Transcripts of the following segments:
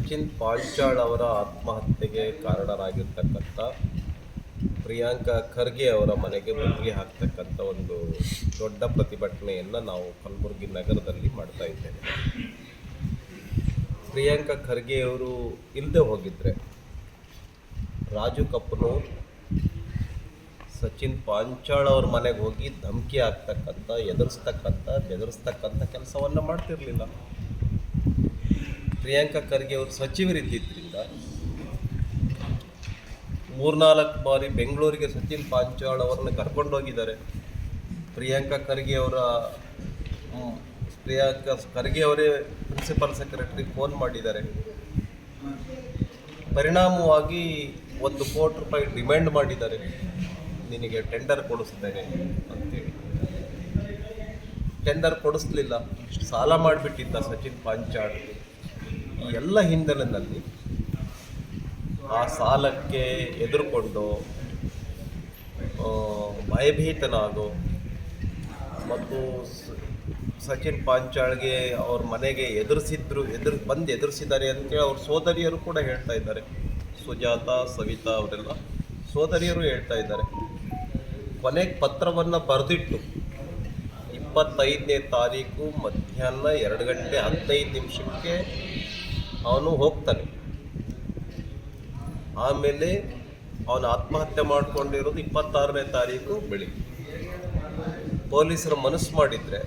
ಸಚಿನ್ ಪಾಂಚಾಳ್ ಅವರ ಆತ್ಮಹತ್ಯೆಗೆ ಕಾರಣರಾಗಿರ್ತಕ್ಕಂಥ ಪ್ರಿಯಾಂಕಾ ಖರ್ಗೆ ಅವರ ಮನೆಗೆ ಮುತ್ತಿಗೆ ಹಾಕ್ತಕ್ಕಂಥ ಒಂದು ದೊಡ್ಡ ಪ್ರತಿಭಟನೆಯನ್ನು ನಾವು ಕಲಬುರಗಿ ನಗರದಲ್ಲಿ ಮಾಡ್ತಾ ಇದ್ದೇವೆ. ಪ್ರಿಯಾಂಕಾ ಖರ್ಗೆಯವರು ಇಲ್ಲದೆ ಹೋಗಿದ್ದರೆ ರಾಜು ಕಪ್ಪನೂರ್ ಸಚಿನ್ ಪಾಂಚಾಳ್ ಅವ್ರ ಮನೆಗೆ ಹೋಗಿ ಧಮಕಿ ಹಾಕ್ತಕ್ಕಂಥ, ಎದುರಿಸ್ತಕ್ಕಂಥ, ಬೆದರಿಸ್ತಕ್ಕಂಥ ಕೆಲಸವನ್ನು ಮಾಡ್ತಿರ್ಲಿಲ್ಲ. ಪ್ರಿಯಾಂಕಾ ಖರ್ಗೆ ಅವರು ಸಚಿವರಿದ್ದಿದ್ದರಿಂದ ಮೂರ್ನಾಲ್ಕು ಬಾರಿ ಬೆಂಗಳೂರಿಗೆ ಸಚಿನ್ ಪಾಂಚಾಳ್ ಅವರನ್ನು ಕರ್ಕೊಂಡೋಗಿದ್ದಾರೆ. ಪ್ರಿಯಾಂಕಾ ಖರ್ಗೆ ಅವರ ಪ್ರಿಯಾಂಕಾ ಖರ್ಗೆ ಅವರೇ ಪ್ರಿನ್ಸಿಪಲ್ ಸೆಕ್ರೆಟರಿ ಫೋನ್ ಮಾಡಿದ್ದಾರೆ. ಪರಿಣಾಮವಾಗಿ ಒಂದು ಕೋಟಿ ರೂಪಾಯಿ ಡಿಮ್ಯಾಂಡ್ ಮಾಡಿದ್ದಾರೆ. ನಿನಗೆ ಟೆಂಡರ್ ಕೊಡಿಸ್ತೇನೆ ಅಂತೇಳಿ. ಟೆಂಡರ್ ಕೊಡಿಸ್ಲಿಲ್ಲ. ಸಾಲ ಮಾಡಿಬಿಟ್ಟಿದ್ದ ಸಚಿನ್ ಪಾಂಚಾಳ್. ಈ ಎಲ್ಲ ಹಿನ್ನೆಲೆಯಲ್ಲಿ ಆ ಸಾಲಕ್ಕೆ ಎದುರುಕೊಂಡು ಭಯಭೀತನಾಗೋ ಮತ್ತು ಸಚಿನ್ ಪಾಂಚಾಳ್ಗೆ ಅವ್ರ ಮನೆಗೆ ಎದುರಿಸಿದ್ರು, ಎದುರು, ಬಂದು ಎದುರಿಸಿದ್ದಾರೆ ಅಂತೇಳಿ ಅವ್ರ ಸೋದರಿಯರು ಕೂಡ ಹೇಳ್ತಾ ಇದ್ದಾರೆ. ಸುಜಾತ, ಸವಿತಾ ಅವರೆಲ್ಲ ಸೋದರಿಯರು ಹೇಳ್ತಾ ಇದ್ದಾರೆ. ಕೊನೆಗೆ ಪತ್ರವನ್ನು ಬರೆದಿಟ್ಟು ಇಪ್ಪತ್ತೈದನೇ ತಾರೀಕು ಮಧ್ಯಾಹ್ನ ಎರಡು ಗಂಟೆ ಹದಿನೈದು ನಿಮಿಷಕ್ಕೆ ಅವನು ಹೋಗ್ತಾನೆ. ಆಮೇಲೆ ಅವನು ಆತ್ಮಹತ್ಯೆ ಮಾಡ್ಕೊಂಡಿರೋದು ಇಪ್ಪತ್ತಾರನೇ ತಾರೀಕು ಬೆಳಿಗ್ಗೆ. ಪೊಲೀಸರು ಮನಸ್ಸು ಮಾಡಿದರೆ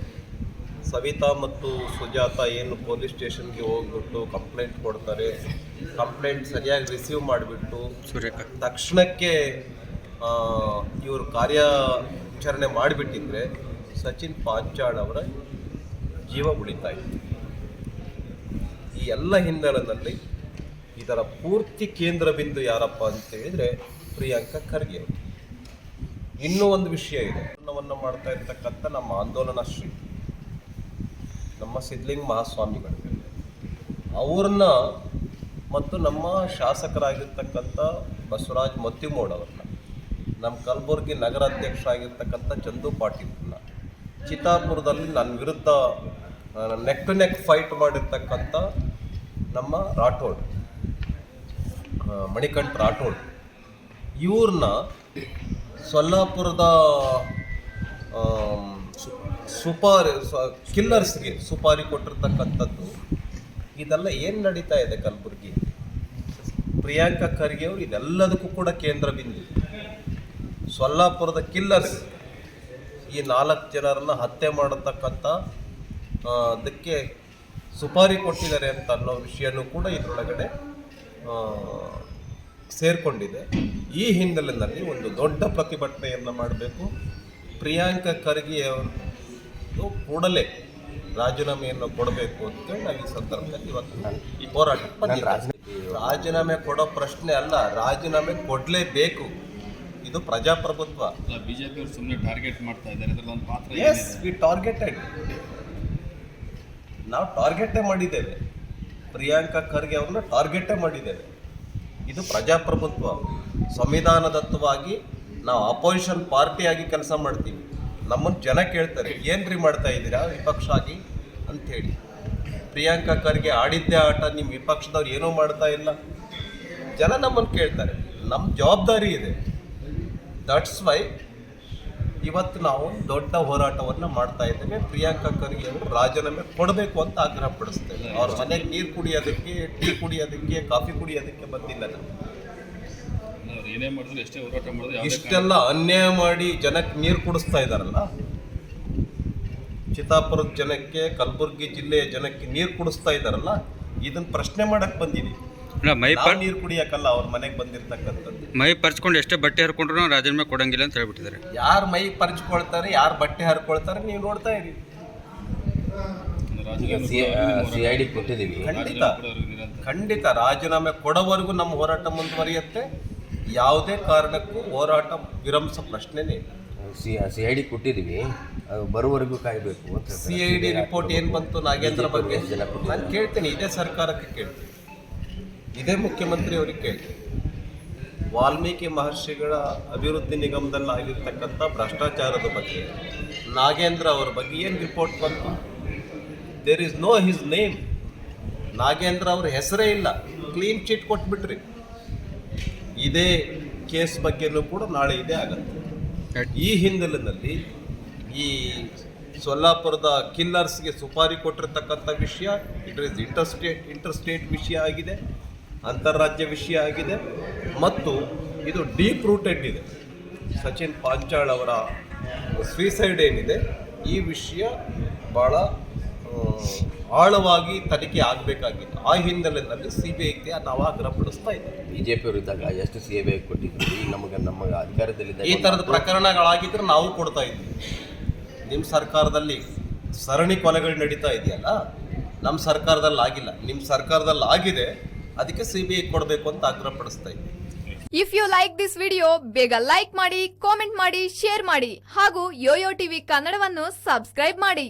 ಸವಿತಾ ಮತ್ತು ಸುಜಾತ ಏನು ಪೊಲೀಸ್ ಸ್ಟೇಷನ್ಗೆ ಹೋಗ್ಬಿಟ್ಟು ಕಂಪ್ಲೇಂಟ್ ಕೊಡ್ತಾರೆ ಕಂಪ್ಲೇಂಟ್ ಸರಿಯಾಗಿ ರಿಸೀವ್ ಮಾಡಿಬಿಟ್ಟು ತಕ್ಷಣಕ್ಕೆ ಇವರು ಕಾರ್ಯಾಚರಣೆ ಮಾಡಿಬಿಟ್ಟಿದ್ರೆ ಸಚಿನ್ ಪಾಂಚಾಳ್ ಅವರ ಜೀವ ಉಳಿತಾ ಇತ್ತು ಈ ಎಲ್ಲ ಹಿನ್ನೆಲೆಯಲ್ಲಿ ಇದರ ಪೂರ್ತಿ ಕೇಂದ್ರ ಬಿಂದು ಯಾರಪ್ಪ ಅಂತ ಹೇಳಿದ್ರೆ ಪ್ರಿಯಾಂಕಾ ಖರ್ಗೆ ಅವರು. ಇನ್ನೂ ಒಂದು ವಿಷಯ ಇದೆ ಆಂದೋಲನವನ್ನು ಮಾಡ್ತಾ ಇರ್ತಕ್ಕಂಥ ನಮ್ಮ ಆಂದೋಲನ ಶ್ರೀ, ನಮ್ಮ ಸಿದ್ಲಿಂಗ್ ಮಹಾಸ್ವಾಮಿಗಳು ಅವ್ರನ್ನ ಮತ್ತು ನಮ್ಮ ಶಾಸಕರಾಗಿರ್ತಕ್ಕಂಥ ಬಸವರಾಜ್ ಮತ್ತಿಮೋಡ್ ಅವ್ರನ್ನ, ನಮ್ಮ ಕಲಬುರಗಿ ನಗರ ಅಧ್ಯಕ್ಷರಾಗಿರ್ತಕ್ಕಂಥ ಚಂದು ಪಾಟೀಲ್ರನ್ನ ಚಿತ್ತಾಪುರದಲ್ಲಿ ನನ್ನ ವಿರುದ್ಧ ನೆಕ್ ಟು ನೆಕ್ ಫೈಟ್ ಮಾಡಿರ್ತಕ್ಕಂಥ ನಮ್ಮ ರಾಠೋಡ್ ಮಣಿಕಂಠ ರಾಠೋಡ್ ಇವ್ರನ್ನ ಸೊಲ್ಲಾಪುರದ ಸುಪಾರಿ ಕಿಲ್ಲರ್ಸ್ಗೆ ಸುಪಾರಿ ಕೊಟ್ಟಿರ್ತಕ್ಕಂಥದ್ದು. ಇದೆಲ್ಲ ಏನು ನಡೀತಾ ಇದೆ ಕಲಬುರಗಿ? ಪ್ರಿಯಾಂಕಾ ಖರ್ಗೆ ಅವರು ಇದೆಲ್ಲದಕ್ಕೂ ಕೂಡ ಕೇಂದ್ರ ಬಿಂದು. ಸೊಲ್ಲಾಪುರದ ಕಿಲ್ಲರ್ಸ್ ಈ ನಾಲ್ಕು ಜನರನ್ನ ಹತ್ಯೆ ಮಾಡತಕ್ಕಂಥ ಅದಕ್ಕೆ ಸುಪಾರಿ ಕೊಟ್ಟಿದ್ದಾರೆ ಅಂತ ಅನ್ನೋ ವಿಷಯನೂ ಕೂಡ ಇದರೊಳಗಡೆ ಸೇರಿಕೊಂಡಿದೆ ಸೇರ್ಕೊಂಡಿದೆ. ಈ ಹಿನ್ನೆಲೆಯಲ್ಲಿ ಒಂದು ದೊಡ್ಡ ಪ್ರತಿಭಟನೆಯನ್ನು ಮಾಡಬೇಕು. ಪ್ರಿಯಾಂಕ ಖರ್ಗೆ ಅವರು ಕೂಡಲೇ ರಾಜೀನಾಮೆಯನ್ನು ಕೊಡಬೇಕು ಅಂತೇಳಿ ನಾವು ಈ ಸಂದರ್ಭದಲ್ಲಿ ಇವತ್ತು ಈ ಹೋರಾಟ. ರಾಜೀನಾಮೆ ಕೊಡೋ ಪ್ರಶ್ನೆ ಅಲ್ಲ ರಾಜೀನಾಮೆ ಕೊಡಲೇಬೇಕು. ಇದು ಪ್ರಜಾಪ್ರಭುತ್ವ. ಬಿಜೆಪಿ ಸುಮ್ಮನೆ ಟಾರ್ಗೆಟ್ ಮಾಡ್ತಾ ಇದ್ದಾರೆ ಇದ್ರಲ್ಲಿ ಒಂದು ಪಾತ್ರ ಎಸ್ ವಿ ಟಾರ್ಗೆಟೆಡ್ ನಾವು ಟಾರ್ಗೆಟೇ ಮಾಡಿದ್ದೇವೆ. ಪ್ರಿಯಾಂಕಾ ಖರ್ಗೆ ಅವ್ರನ್ನ ಟಾರ್ಗೆಟೇ ಮಾಡಿದ್ದೇವೆ. ಇದು ಪ್ರಜಾಪ್ರಭುತ್ವ. ಸಂವಿಧಾನದತ್ತವಾಗಿ ನಾವು ಅಪೋಸಿಷನ್ ಪಾರ್ಟಿಯಾಗಿ ಕೆಲಸ ಮಾಡ್ತೀವಿ. ನಮ್ಮನ್ನು ಜನ ಕೇಳ್ತಾರೆ ಏನ್ರಿ ಮಾಡ್ತಾ ಇದ್ದೀರಾ ವಿಪಕ್ಷ ಆಗಿ ಅಂಥೇಳಿ. ಪ್ರಿಯಾಂಕಾ ಖರ್ಗೆ ಆಡಿದ್ದೇ ಆಟ, ನಿಮ್ಮ ವಿಪಕ್ಷದವ್ರು ಏನೂ ಮಾಡ್ತಾ ಇಲ್ಲ. ಜನ ನಮ್ಮನ್ನು ಕೇಳ್ತಾರೆ. ನಮ್ಮ ಜವಾಬ್ದಾರಿ ಇದೆ. ದಟ್ಸ್ ವೈ ಇವತ್ತು ನಾವು ದೊಡ್ಡ ಹೋರಾಟವನ್ನು ಮಾಡ್ತಾ ಇದ್ದೇವೆ. ಪ್ರಿಯಾಂಕಾ ಖರ್ಗೆ ಅವರು ರಾಜೀನಾಮೆ ಕೊಡಬೇಕು ಅಂತ ಆಗ್ರಹ ಪಡಿಸ್ತೇವೆ ಅವ್ರ ಮನೆಗೆ ನೀರು ಕುಡಿಯೋದಕ್ಕೆ ಟೀ ಕುಡಿಯೋದಕ್ಕೆ ಕಾಫಿ ಕುಡಿಯೋದಕ್ಕೆ ಬಂದಿಲ್ಲ ಏನೇ ಮಾಡಿದ್ರು ಎಷ್ಟೇ ಹೋರಾಟ ಮಾಡಿದ್ರು ಇಷ್ಟೆಲ್ಲ ಅನ್ಯಾಯ ಮಾಡಿ ಜನಕ್ಕೆ ನೀರು ಕುಡಿಸ್ತಾ ಇದ್ದಾರಲ್ಲ? ಚಿತ್ತಾಪುರದ ಜನಕ್ಕೆ ಕಲಬುರಗಿ ಜಿಲ್ಲೆಯ ಜನಕ್ಕೆ ನೀರು ಕುಡಿಸ್ತಾ ಇದ್ದಾರಲ್ಲ? ಇದನ್ನು ಪ್ರಶ್ನೆ ಮಾಡಕ್ಕೆ ಬಂದಿದ್ದೀವಿ ಅಲ್ಲ ಮೈ ಪರ್ ನೀರು ಕುಡಿಯಕ್ಕಲ್ಲ ಅವ್ರ ಮನೆಗೆ ಬಂದಿರ್ತಕ್ಕಂಥದ್ದು. ಮೈ ಪರ್ಚ್ಕೊಂಡು ಎಷ್ಟೇ ಬಟ್ಟೆ ಹರ್ಕೊಂಡ್ರು ನಾವು ರಾಜೀನಾಮೆ ಕೊಡಂಗಿಲ್ಲ ಅಂತ ಹೇಳ್ಬಿಟ್ಟಿದ್ದಾರೆ. ಯಾರು ಮೈ ಪರ್ಚ್ಕೊಳ್ತಾರೆ ಯಾರು ಬಟ್ಟೆ ಹರ್ಕೊಳ್ತಾರೆ ನೀವು ನೋಡ್ತಾ ಇರಿ. ಸಿ ಐ ಡಿ ಕೊಟ್ಟಿದ್ದೀವಿ. ಖಂಡಿತ. ಖಂಡಿತ ರಾಜೀನಾಮೆ ಕೊಡೋವರೆಗೂ ನಮ್ಮ ಹೋರಾಟ ಮುಂದುವರಿಯುತ್ತೆ. ಯಾವುದೇ ಕಾರಣಕ್ಕೂ ಹೋರಾಟ ವಿರಂಸ ಪ್ರಶ್ನೆನೇ ಇಲ್ಲ. ಸಿ ಸಿ ಐ ಡಿ ಕೊಟ್ಟಿದ್ದೀವಿ. ಅದು ಬರುವವರೆಗೂ ಕಾಯಬೇಕು ಅಂತ ಸಿ ಐ ಡಿ ರಿಪೋರ್ಟ್ ಏನು ಬಂತು ನಾಗೇಂದ್ರ ಬಗ್ಗೆ? ನಾನು ಕೇಳ್ತೀನಿ ಇದೇ ಸರ್ಕಾರಕ್ಕೆ ಕೇಳ್ತೀನಿ. ಇದೇ ಮುಖ್ಯಮಂತ್ರಿ ಅವರಿಗೆ ಕೇಳ್ತೀನಿ ವಾಲ್ಮೀಕಿ ಮಹರ್ಷಿಗಳ ಅಭಿವೃದ್ಧಿ ನಿಗಮದಲ್ಲಿ ಆಗಿರ್ತಕ್ಕಂಥ ಭ್ರಷ್ಟಾಚಾರದ ಬಗ್ಗೆ, ನಾಗೇಂದ್ರ ಅವರ ಬಗ್ಗೆ ಏನು ರಿಪೋರ್ಟ್ ಬಂತು? There is no his name Nagendra ಅವ್ರ ಹೆಸರೇ ಇಲ್ಲ. ಕ್ಲೀನ್ ಚೀಟ್ ಕೊಟ್ಬಿಟ್ರಿ. ಇದೇ ಕೇಸ್ ಬಗ್ಗೆನೂ ಕೂಡ ನಾಳೆ ಇದೇ ಆಗತ್ತೆ. ಈ ಹಿನ್ನೆಲೆಯಲ್ಲಿ ಈ ಸೊಲ್ಲಾಪುರದ ಕಿಲ್ಲರ್ಸ್ಗೆ ಸುಪಾರಿ ಕೊಟ್ಟಿರ್ತಕ್ಕಂಥ ವಿಷಯ it is interstate interstate ವಿಷಯ ಆಗಿದೆ. ಅಂತಾರಾಜ್ಯ ವಿಷಯ ಆಗಿದೆ ಮತ್ತು ಇದು ಡೀಪ್ ರೂಟೆಡ್ ಇದೆ. ಸಚಿನ್ ಪಾಂಚಾಳ್ ಅವರ ಸ್ವೀಸೈಡ್ ಏನಿದೆ ಈ ವಿಷಯ ಭಾಳ ಆಳವಾಗಿ ತನಿಖೆ ಆಗಬೇಕಾಗಿತ್ತು ಆ ಹಿನ್ನೆಲೆಯಲ್ಲಿ ಸಿ ಬಿ ಐಗೆ ನಾವು ಆಗ್ರಹಪಡಿಸ್ತಾ ಇದ್ದೇವೆ. ಬಿ ಜೆ ಪಿಯವರು ಇದ್ದಾಗ ಎಷ್ಟು ಸಿ ಎ ಕೊಟ್ಟಿದ್ವಿ ಈಗ ನಮಗೆ ನಮಗೆ ಅಧಿಕಾರದಲ್ಲಿ ಈ ಥರದ ಪ್ರಕರಣಗಳಾಗಿದ್ರೆ ನಾವು ಕೊಡ್ತಾ ಇದ್ವಿ ನಿಮ್ಮ ಸರ್ಕಾರದಲ್ಲಿ ಸರಣಿ ಕೊಲೆಗಳು ನಡೀತಾ ಇದೆಯಲ್ಲ ನಮ್ಮ ಸರ್ಕಾರದಲ್ಲಿ ಆಗಿಲ್ಲ ನಿಮ್ಮ ಸರ್ಕಾರದಲ್ಲಿ ಆಗಿದೆ ಅದಕ್ಕೆ ಸಿ ಕೊಡಬೇಕು ಅಂತ ಆಗ್ರಹಪಡಿಸ್ತಾ ಇದ್ದೀನಿ if you like this video ಬೇಗ ಲೈಕ್ ಮಾಡಿ ಕಾಮೆಂಟ್ ಮಾಡಿ ಶೇರ್ ಮಾಡಿ ಹಾಗೂ ಯೋಯೋ ಟಿವಿ ಕನ್ನಡವನ್ನು ಸಬ್ಸ್ಕ್ರೈಬ್ ಮಾಡಿ.